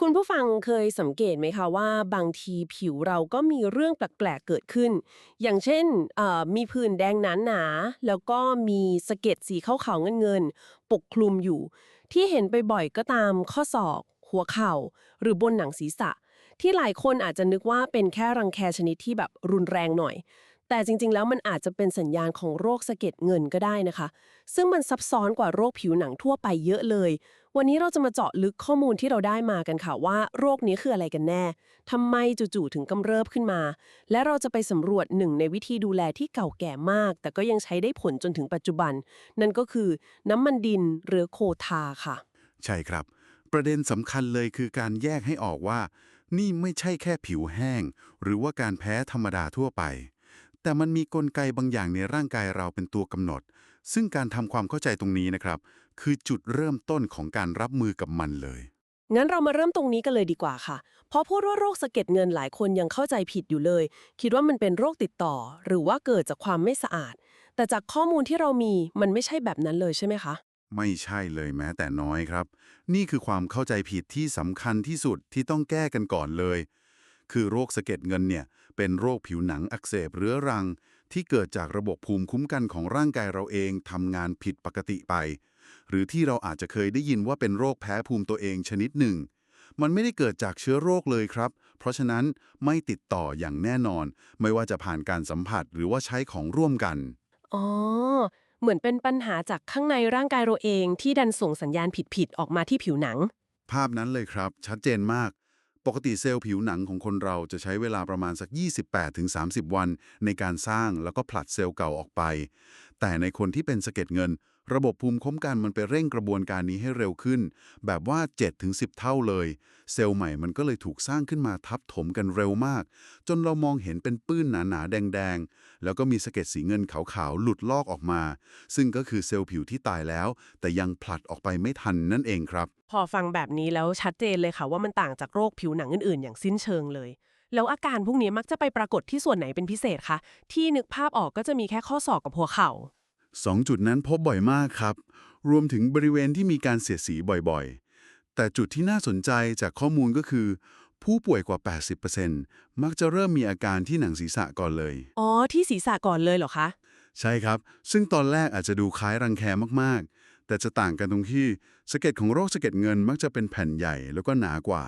คุณผู้ฟังเคยสังเกตไหมคะว่าบางทีผิวเราก็มีเรื่องแปลกๆเกิดขึ้น อย่างเช่นเอ่อมีผื่นแดงหนาๆแล้วก็มีสะเก็ดสีขาวๆเงินๆปกคลุมอยู่ ที่เห็นไปบ่อยก็ตามข้อศอก หัวเข่า หรือบนหนังศีรษะ ที่หลายคนอาจจะนึกว่าเป็นแค่รังแคชนิดที่แบบรุนแรงหน่อย แต่จริงๆ แล้วมันอาจจะเป็นสัญญาณของโรคสะเก็ดเงินก็ได้นะคะ ซึ่งมันซับซ้อนกว่าโรคผิวหนังทั่วไปเยอะเลย วันนี้เราจะมาเจาะลึกข้อมูลที่เราได้มากันค่ะว่าโรคนี้คืออะไรกันแน่ทำไมจู่ๆถึงกำเริบขึ้นมา และเราจะไปสำรวจหนึ่งในวิธีดูแลที่เก่าแก่มาก แต่ก็ยังใช้ได้ผลจนถึงปัจจุบัน นั่นก็คือน้ำมันดินหรือโคทาค่ะ ใช่ครับ ประเด็นสำคัญเลยคือการแยกให้ออกว่า นี่ไม่ใช่แค่ผิวแห้ง หรือว่าการแพ้ธรรมดาทั่วไป แต่มันมีกลไกบางอย่างในร่างกายเราเป็นตัวกำหนด ซึ่งการทำความเข้าใจตรงนี้นะครับ คือจุดเริ่มต้นของการรับมือกับมันเลย งั้นเรามาเริ่มตรงนี้กันเลยดีกว่าค่ะ เพราะพูดว่าโรคสะเก็ดเงินหลายคนยังเข้าใจผิดอยู่เลย คิดว่ามันเป็นโรคติดต่อ หรือว่าเกิดจากความไม่สะอาด แต่จากข้อมูลที่เรามีมันไม่ใช่แบบนั้นเลยใช่ไหมคะ ไม่ใช่เลยแม้แต่น้อยครับ นี่คือความเข้าใจผิดที่สำคัญที่สุดที่ต้องแก้กันก่อนเลย คือโรคสะเก็ดเงินเนี่ย เป็นโรคผิวหนังอักเสบเรื้อรัง ที่เกิดจากระบบภูมิคุ้มกันของร่างกายเราเองทำงานผิดปกติไป หรือที่เราอาจจะเคยได้ยินว่าเป็นโรคแพ้ภูมิตัวเองชนิดหนึ่ง มันไม่ได้เกิดจากเชื้อโรคเลยครับ เพราะฉะนั้นไม่ติดต่ออย่างแน่นอน ไม่ว่าจะผ่านการสัมผัสหรือว่าใช้ของร่วมกัน อ๋อ เหมือนเป็นปัญหาจากข้างในร่างกายเราเองที่ดันส่งสัญญาณผิดๆออกมาที่ผิวหนัง ภาพนั้นเลยครับ ชัดเจนมาก ปกติเซลล์ผิวหนังของคนเราจะใช้เวลาประมาณสัก 28-30 วัน ในการสร้างแล้วก็ผลัดเซลล์เก่าออกไป แต่ในคนที่เป็นสะเก็ดเงิน ระบบภูมิคุ้มกันมันไปเร่งกระบวนการนี้ให้เร็วขึ้น แบบว่า 7-10 เท่าเลย เซลล์ใหม่มันก็เลยถูกสร้างขึ้นมาทับถมกันเร็วมาก จนเรามองเห็นเป็นปื้นหนาๆ แดงๆ แล้วก็มีสะเก็ดสีเงินขาวๆ หลุดลอกออกมา ซึ่งก็คือเซลล์ผิวที่ตายแล้ว แต่ยังผลัดออกไปไม่ทันนั่นเองครับ พอฟังแบบนี้แล้วชัดเจนเลยค่ะว่ามันต่างจากโรคผิวหนังอื่นๆ อย่างสิ้นเชิงเลยแล้วอาการพวกนี้มักจะไปปรากฏที่ส่วนไหนเป็นพิเศษคะ ที่นึกภาพออกก็จะมีแค่ข้อศอกกับหัวเข่า สองจุดนั้นพบบ่อยมากครับ รวมถึงบริเวณที่มีการเสียดสีบ่อยๆ แต่จุดที่น่าสนใจจากข้อมูลก็คือ ผู้ป่วยกว่า 80%มักจะเริ่มมีอาการที่หนังศีรษะก่อนเลย อ๋อ ที่ศีรษะก่อนเลยเหรอคะ ใช่ครับ ซึ่งตอนแรกอาจจะดูคล้ายรังแคมากๆ แต่จะต่างกันตรงที่สะเก็ดของโรคสะเก็ดเงินมักจะเป็นแผ่นใหญ่แล้วก็หนากว่า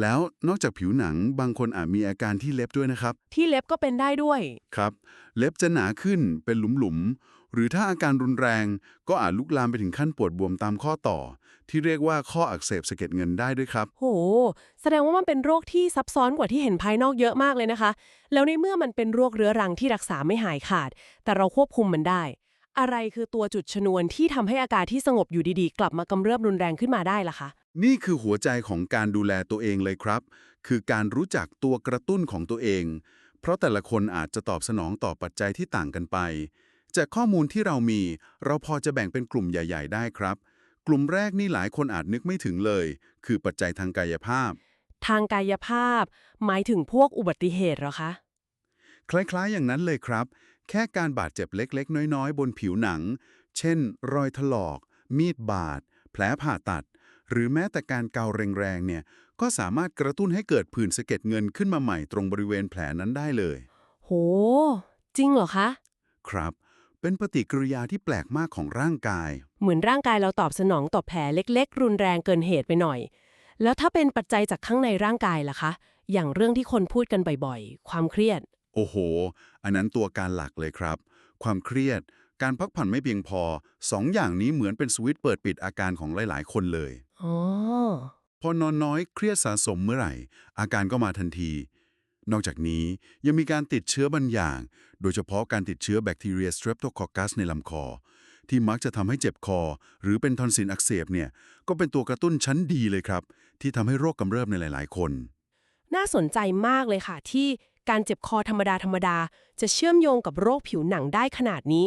แล้วนอกจากผิวหนังบางคนอาจมีอาการที่เล็บด้วยนะครับ ที่เล็บก็เป็นได้ด้วย ครับ เล็บจะหนาขึ้นเป็นหลุมๆ หรือถ้าอาการรุนแรงก็อาจลุกลามไปถึงขั้นปวดบวมตามข้อต่อ ที่เรียกว่าข้ออักเสบสะเก็ดเงินได้ด้วยครับ โห แสดงว่ามันเป็นโรคที่ซับซ้อนกว่าที่เห็นภายนอกเยอะมากเลยนะคะ แล้วในเมื่อมันเป็นโรคเรื้อรังที่รักษาไม่หายขาด แต่เราควบคุมมันได้ อะไรคือตัวจุดชนวนที่ทำให้อาการที่สงบอยู่ดีๆ กลับมากำเริบรุนแรงขึ้นมาได้ล่ะคะนี่คือหัวใจของการดูแลตัวเองเลยครับ คือการรู้จักตัวกระตุ้นของตัวเอง เพราะแต่ละคนอาจจะตอบสนองต่อปัจจัยที่ต่างกันไป จากข้อมูลที่เรามี เราพอจะแบ่งเป็นกลุ่มใหญ่ ๆ ได้ครับ กลุ่มแรกนี่หลายคนอาจนึกไม่ถึงเลย คือปัจจัยทางกายภาพ ทางกายภาพ หมายถึงพวกอุบัติเหตุเหรอคะ คล้ายๆอย่างนั้นเลยครับ แค่การบาดเจ็บเล็ก ๆ น้อย ๆ บนผิวหนัง เช่น รอยถลอก มีดบาด แผลผ่าตัด หรือแม้แต่การเกาแรงๆเนี่ยก็สามารถกระตุ้นให้เกิดผื่นสะเก็ดเงินขึ้นมาใหม่ตรงบริเวณแผลนั้นได้เลย โห จริงเหรอคะ ครับ เป็นปฏิกิริยาที่แปลกมากของร่างกาย เหมือนร่างกายเราตอบสนองต่อแผลเล็ก ๆ รุนแรงเกินเหตุไปหน่อย แล้วถ้าเป็นปัจจัยจากข้างในร่างกายล่ะคะ อย่างเรื่องที่คนพูดกันบ่อยๆ ความเครียด โอ้โห อันนั้นตัวการหลักเลยครับ ความเครียด การพักผ่อนไม่เพียงพอสองอย่างนี้เหมือนเป็นสวิตช์เปิดปิดอาการของหลายๆ คนเลย อ๋อ พอนอนน้อยเครียดสะสมเมื่อไหร่ อาการก็มาทันที นอกจากนี้ยังมีการติดเชื้อบางอย่าง โดยเฉพาะการติดเชื้อแบคทีเรีย Streptococcus ในลำคอ ที่มักจะทำให้เจ็บคอ หรือเป็นทอนซิลอักเสบเนี่ยก็เป็นตัวกระตุ้นชั้นดีเลยครับ ที่ทำให้โรคกำเริบในหลาย ๆ คน น่าสนใจมากเลยค่ะ ที่การเจ็บคอธรรมดาธรรมดาจะเชื่อมโยงกับโรคผิวหนังได้ขนาดนี้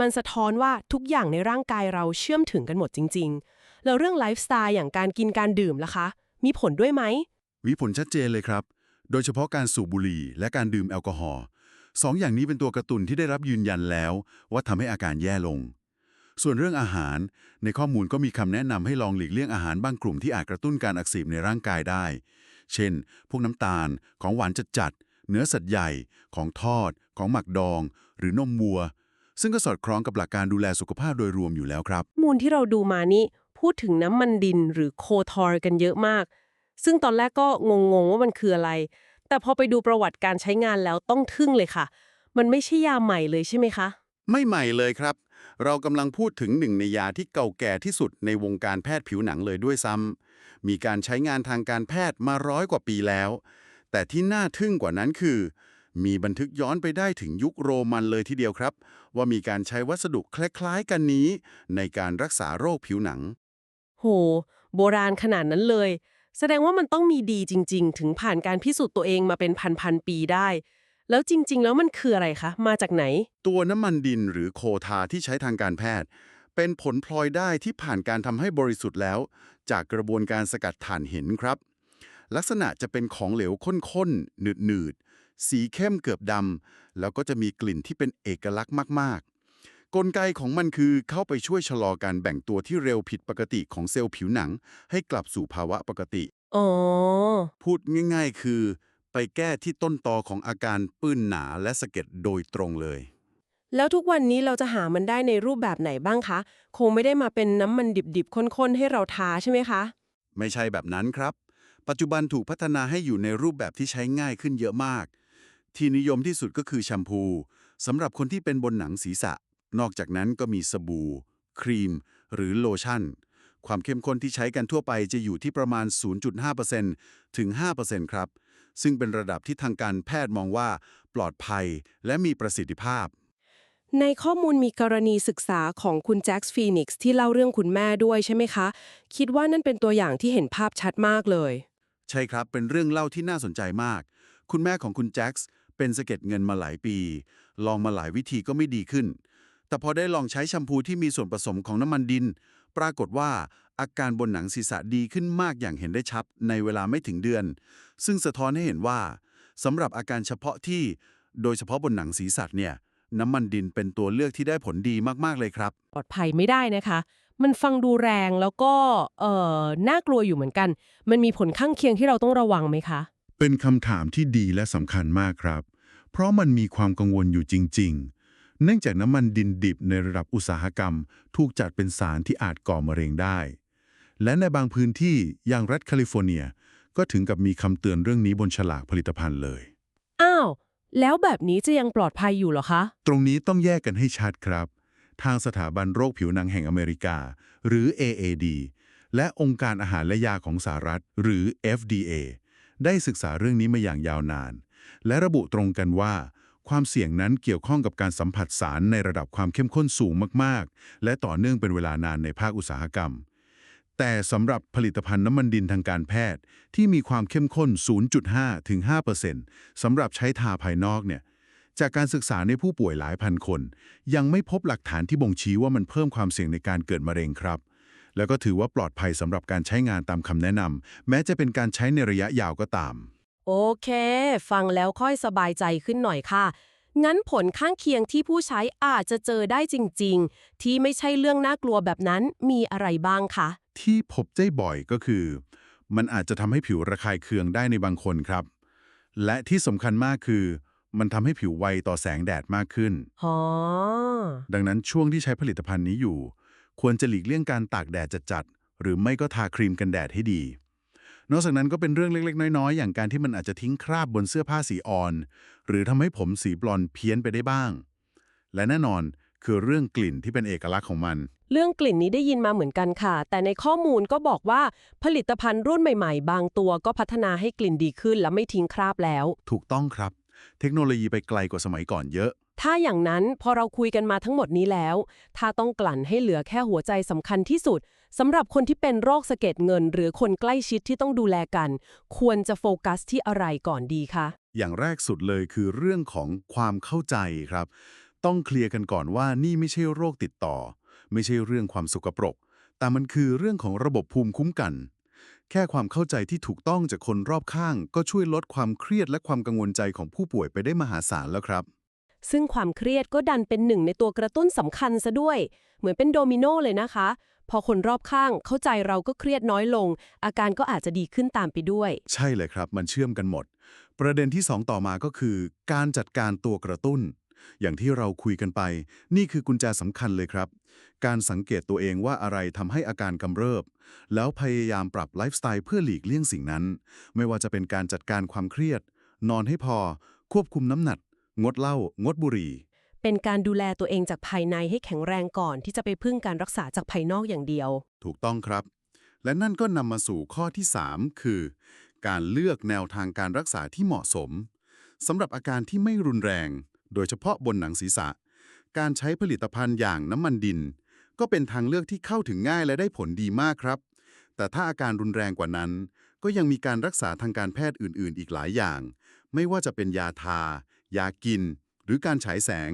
มันสะท้อนว่าทุกอย่างในร่างกายเราเชื่อมถึงกันหมดจริง ๆ แล้วเรื่องไลฟ์สไตล์อย่างการกินการดื่มล่ะคะ มีผลด้วยไหมวิผลชัดเจนเลยครับ โดยเฉพาะการสูบบุหรี่และการดื่มแอลกอฮอล์สองอย่างนี้เป็นตัวกระตุ้นที่ได้รับยืนยันแล้ว ว่าทำให้อาการแย่ลง ส่วนเรื่องอาหาร ในข้อมูลก็มีคำแนะนำให้ลองหลีกเลี่ยงอาหารบางกลุ่มที่อาจกระตุ้นการอักเสบในร่างกายได้ เช่น พวกน้ำตาล ของหวานจัดๆเนื้อสัตว์ใหญ่ ของทอด ของหมักดอง หรือนมวัว ซึ่งก็สอดคล้องกับหลักการดูแลสุขภาพโดยรวมอยู่แล้วครับ มูลที่เราดูมานี่พูดถึงน้ำมันดินหรือโคทอร์กันเยอะมาก ซึ่งตอนแรกก็งงๆว่ามันคืออะไร แต่พอไปดูประวัติการใช้งานแล้วต้องทึ่งเลยค่ะ มันไม่ใช่ยาใหม่เลยใช่ไหมคะ ไม่ใหม่เลยครับ เรากำลังพูดถึงหนึ่งในยาที่เก่าแก่ที่สุดในวงการแพทย์ผิวหนังเลยด้วยซ้ำมีการใช้งานทางการแพทย์มาร้อยกว่าปีแล้ว แต่ที่น่าทึ่งกว่านั้นคือ มีบันทึกย้อนไปได้ถึงยุคโรมันเลยทีเดียวครับ ว่ามีการใช้วัสดุคล้ายๆ กันนี้ ในการรักษาโรคผิวหนัง โห โบราณขนาดนั้นเลย แสดงว่ามันต้องมีดีจริง ๆ ถึงผ่านการพิสูจน์ตัวเองมาเป็นพันๆปีได้ แล้วจริง ๆ แล้วมันคืออะไรคะ มาจากไหน ตัวน้ำมันดินหรือโคทาที่ใช้ทางการแพทย์ เป็นผลพลอยได้ที่ผ่านการทำให้บริสุทธิ์แล้ว จากกระบวนการสกัดถ่านหินครับ ลักษณะจะเป็นของเหลวข้นๆหนืดๆสีเข้มเกือบดำแล้วก็จะมีกลิ่นที่เป็นเอกลักษณ์มากๆ กลไกของมันคือเข้าไปช่วยชะลอการแบ่งตัวที่เร็วผิดปกติของเซลล์ผิวหนัง ให้กลับสู่ภาวะปกติ อ๋อ พูดง่าย ๆ คือ ไปแก้ที่ต้นตอของอาการปื้นหนาและสะเก็ดโดยตรงเลย แล้วทุกวันนี้เราจะหามันได้ในรูปแบบไหนบ้างคะ คงไม่ได้มาเป็นน้ำมันดิบๆข้นๆ ให้เราทาใช่ไหมคะ ไม่ใช่แบบนั้นครับ ปัจจุบันถูกพัฒนาให้อยู่ในรูปแบบที่ใช้ง่ายขึ้นเยอะมาก ที่นิยมที่สุดก็คือแชมพูสำหรับคนที่เป็นบนหนังศีรษะ นอกจากนั้นก็มีสบู่ ครีม หรือโลชั่น ความเข้มข้นที่ใช้กันทั่วไปจะอยู่ที่ประมาณ 0.5%ถึง 5%ครับ ซึ่งเป็นระดับที่ทางการแพทย์มองว่า ปลอดภัยและมีประสิทธิภาพ ในข้อมูลมีกรณีศึกษาของคุณแจ็คส์ฟีนิกซ์ที่เล่าเรื่องคุณแม่ด้วยใช่ไหมคะ คิดว่านั่นเป็นตัวอย่างที่เห็นภาพชัดมากเลย ใช่ครับ เป็นเรื่องเล่าที่น่าสนใจมาก คุณแม่ของคุณแจ็คส์เป็นสะเก็ดเงินมาหลายปี ลองมาหลายวิธีก็ไม่ดีขึ้น แต่พอได้ลองใช้แชมพูที่มีส่วนผสมของน้ำมันดิน ปรากฏว่าอาการบนหนังศีรษะดีขึ้นมากอย่างเห็นได้ชัดในเวลาไม่ถึงเดือน ซึ่งสะท้อนให้เห็นว่าสำหรับอาการเฉพาะที่ โดยเฉพาะบนหนังศีรษะเนี่ย น้ำมันดินเป็นตัวเลือกที่ได้ผลดีมากๆเลยครับ ปลอดภัยไม่ได้นะคะ มันฟังดูแรงแล้วก็เอ่อน่ากลัวอยู่เหมือนกัน มันมีผลข้างเคียงที่เราต้องระวังไหมคะ เป็นคำถามที่ดีและสำคัญมากครับ เพราะมันมีความกังวลอยู่จริง ๆ เนื่องจากน้ำมันดินดิบในระดับอุตสาหกรรม ถูกจัดเป็นสารที่อาจก่อมะเร็งได้ และในบางพื้นที่อย่างรัฐแคลิฟอร์เนีย ก็ถึงกับมีคำเตือนเรื่องนี้บนฉลากผลิตภัณฑ์เลย อ้าว แล้วแบบนี้จะยังปลอดภัยอยู่เหรอคะ ตรงนี้ต้องแยกกันให้ชัดครับ ทางสถาบันโรคผิวหนังแห่งอเมริกา หรือ AAD และองค์การอาหารและยาของสหรัฐ หรือ FDA ได้ศึกษาเรื่องนี้มาอย่างยาวนาน และระบุตรงกันว่า ความเสี่ยงนั้นเกี่ยวข้องกับการสัมผัสสารในระดับความเข้มข้นสูงมากๆ และต่อเนื่องเป็นเวลานานในภาคอุตสาหกรรม แต่สำหรับผลิตภัณฑ์น้ำมันดินทางการแพทย์ ที่มีความเข้มข้น 0.5 ถึง 5%สำหรับใช้ทาภายนอกเนี่ยจากการศึกษาในผู้ป่วยหลายพันคน ยังไม่พบหลักฐานที่บ่งชี้ว่ามันเพิ่มความเสี่ยงในการเกิดมะเร็งครับ แล้วก็ถือว่าปลอดภัยสำหรับการใช้งานตามคำแนะนำแม้จะเป็นการใช้ในระยะยาวก็ตาม โอเค ฟังแล้วค่อยสบายใจขึ้นหน่อยค่ะ งั้นผลข้างเคียงที่ผู้ใช้อาจจะเจอได้จริง ๆ ที่ไม่ใช่เรื่องน่ากลัวแบบนั้นมีอะไรบ้างคะ ที่พบได้บ่อยก็คือ มันอาจจะทำให้ผิวระคายเคืองได้ในบางคนครับ และที่สำคัญมากคือ มันทำให้ผิวไวต่อแสงแดดมากขึ้น อ๋อ ดังนั้นช่วงที่ใช้ผลิตภัณฑ์นี้อยู่ ควรจะหลีกเลี่ยงการตากแดดจัดๆหรือไม่ก็ทาครีมกันแดดให้ดี นอกจากนั้นก็เป็นเรื่องเล็ก ๆ น้อย ๆ อย่างการที่มันอาจจะทิ้งคราบบนเสื้อผ้าสีอ่อน หรือทำให้ผมสีบลอนด์เพี้ยนไปได้บ้าง และแน่นอนคือเรื่องกลิ่นที่เป็นเอกลักษณ์ของมัน เรื่องกลิ่นนี้ได้ยินมาเหมือนกันค่ะ แต่ในข้อมูลก็บอกว่าผลิตภัณฑ์รุ่นใหม่ๆ บางตัวก็พัฒนาให้กลิ่นดีขึ้นและไม่ทิ้งคราบแล้ว ถูกต้องครับ เทคโนโลยีไปไกลกว่าสมัยก่อนเยอะ ถ้าอย่างนั้นพอเราคุยกันมาทั้งหมดนี้แล้ว ถ้าต้องกลั่นให้เหลือแค่หัวใจสำคัญที่สุดสำหรับคนที่เป็นโรคสะเก็ดเงิน หรือคนใกล้ชิดที่ต้องดูแลกัน ควรจะโฟกัสที่อะไรก่อนดีคะอย่างแรกสุดเลยคือเรื่องของความเข้าใจครับ ต้องเคลียร์กันก่อนว่านี่ไม่ใช่โรคติดต่อ ไม่ใช่เรื่องความสกปรก แต่มันคือเรื่องของระบบภูมิคุ้มกัน แค่ความเข้าใจที่ถูกต้องจากคนรอบข้าง ก็ช่วยลดความเครียดและความกังวลใจของผู้ป่วยไปได้มหาศาลแล้วครับ ซึ่งความเครียดก็ดันเป็นหนึ่งในตัวกระตุ้นสำคัญซะด้วย เหมือนเป็นโดมิโนเลยนะคะ พอคนรอบข้างเข้าใจเราก็เครียดน้อยลง อาการก็อาจจะดีขึ้นตามไปด้วย ใช่เลยครับ มันเชื่อมกันหมด ประเด็นที่ 2 ต่อมาก็คือ การจัดการตัวกระตุ้น อย่างที่เราคุยกันไป นี่คือกุญแจสำคัญเลยครับ การสังเกตตัวเองว่าอะไรทำให้อาการกำเริบ แล้วพยายามปรับไลฟ์สไตล์เพื่อหลีกเลี่ยงสิ่งนั้น ไม่ว่าจะเป็นการจัดการความเครียด นอนให้พอ ควบคุมน้ำหนัก งดเหล้างดบุหรี่ เป็นการดูแลตัวเองจากภายในให้แข็งแรงก่อนที่จะไปพึ่งการรักษาจากภายนอกอย่างเดียว ถูกต้องครับ และนั่นก็นำมาสู่ข้อที่ 3 คือ การเลือกแนวทางการรักษาที่เหมาะสมสำหรับอาการที่ไม่รุนแรง โดยเฉพาะบนหนังศีรษะ การใช้ผลิตภัณฑ์อย่างน้ำมันดิน ก็เป็นทางเลือกที่เข้าถึงง่ายและได้ผลดีมากครับ แต่ถ้าอาการรุนแรงกว่านั้น ก็ยังมีการรักษาทางการแพทย์อื่น ๆ อีกหลายอย่าง ไม่ว่าจะเป็นยาทา ยากิน หรือการฉายแสง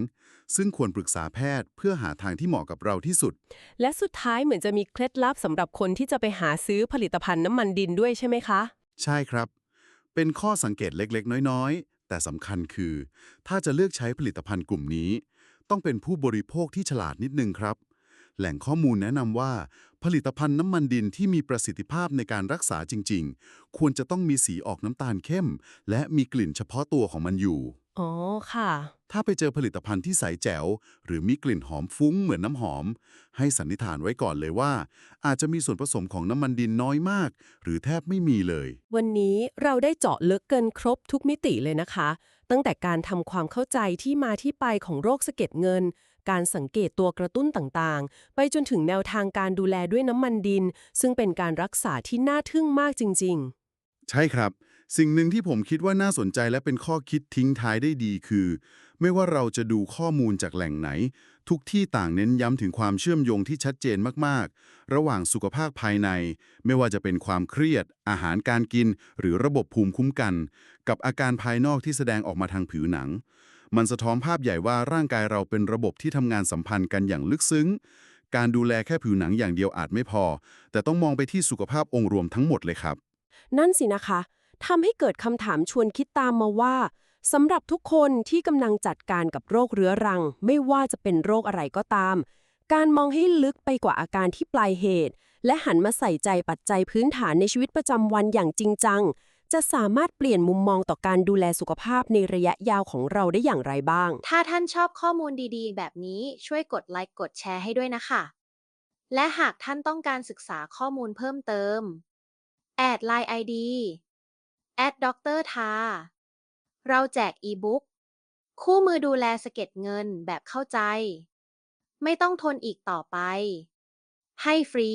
ซึ่งควรปรึกษาแพทย์เพื่อหาทางที่เหมาะกับเราที่สุด และสุดท้ายเหมือนจะมีเคล็ดลับสำหรับคนที่จะไปหาซื้อผลิตภัณฑ์น้ำมันดินด้วยใช่ไหมคะ ใช่ครับ เป็นข้อสังเกตเล็กๆ น้อยๆ แต่สำคัญคือ ถ้าจะเลือกใช้ผลิตภัณฑ์กลุ่มนี้ ต้องเป็นผู้บริโภคที่ฉลาดนิดนึงครับแหล่งข้อมูลแนะนำว่า ผลิตภัณฑ์น้ำมันดินที่มีประสิทธิภาพในการรักษาจริง ๆ ควรจะต้องมีสีออกน้ำตาลเข้ม และมีกลิ่นเฉพาะตัวของมันอยู่ อ๋อค่ะ ถ้าไปเจอผลิตภัณฑ์ที่ใสแจ๋ว หรือมีกลิ่นหอมฟุ้งเหมือนน้ำหอม ให้สันนิษฐานไว้ก่อนเลยว่า อาจจะมีส่วนผสมของน้ำมันดินน้อยมาก หรือแทบไม่มีเลย วันนี้เราได้เจาะลึกเกินครบทุกมิติเลยนะคะ ตั้งแต่การทำความเข้าใจที่มาที่ไปของโรคสะเก็ดเงิน การสังเกตตัวกระตุ้นต่างๆ ไปจนถึงแนวทางการดูแลด้วยน้ำมันดิน ซึ่งเป็นการรักษาที่น่าทึ่งมากจริงใช่ครับ สิ่งหนึ่งที่ผมคิดว่าน่าสนใจและเป็นข้อคิดทิ้งท้ายได้ดีคือ ไม่ว่าเราจะดูข้อมูลจากแหล่งไหน ทุกที่ต่างเน้นย้ำถึงความเชื่อมโยงที่ชัดเจนมากๆ ระหว่างสุขภาพภายใน ไม่ว่าจะเป็นความเครียด อาหารการกิน หรือระบบภูมิคุ้มกัน กับอาการภายนอกที่แสดงออกมาทางผิวหนัง มันสะท้อนภาพใหญ่ว่าร่างกายเราเป็นระบบที่ทำงานสัมพันธ์กันอย่างลึกซึ้ง การดูแลแค่ผิวหนังอย่างเดียวอาจไม่พอ แต่ต้องมองไปที่สุขภาพองค์รวมทั้งหมดเลยครับ นั่นสินะคะ ทำให้เกิดคำถามชวนคิดตามมาว่าสำหรับทุกคนที่กำลังจัดการกับโรคเรื้อรัง ไม่ว่าจะเป็นโรคอะไรก็ตาม การมองให้ลึกไปกว่าอาการที่ปลายเหตุ และหันมาใส่ใจปัจจัยพื้นฐานในชีวิตประจำวันอย่างจริงจัง จะสามารถเปลี่ยนมุมมองต่อการดูแลสุขภาพในระยะยาวของเราได้อย่างไรบ้าง ถ้าท่านชอบข้อมูลดีๆ แบบนี้ช่วยกดไลค์กดแชร์ให้ด้วยนะคะ และหากท่านต้องการศึกษาข้อมูลเพิ่มเติมแอดไลน์ ID แอดด็อกเตอร์ทา เราแจกอีบุ๊กคู่มือดูแลสะเก็ดเงินแบบเข้าใจ ไม่ต้องทนอีกต่อไป ให้ฟรี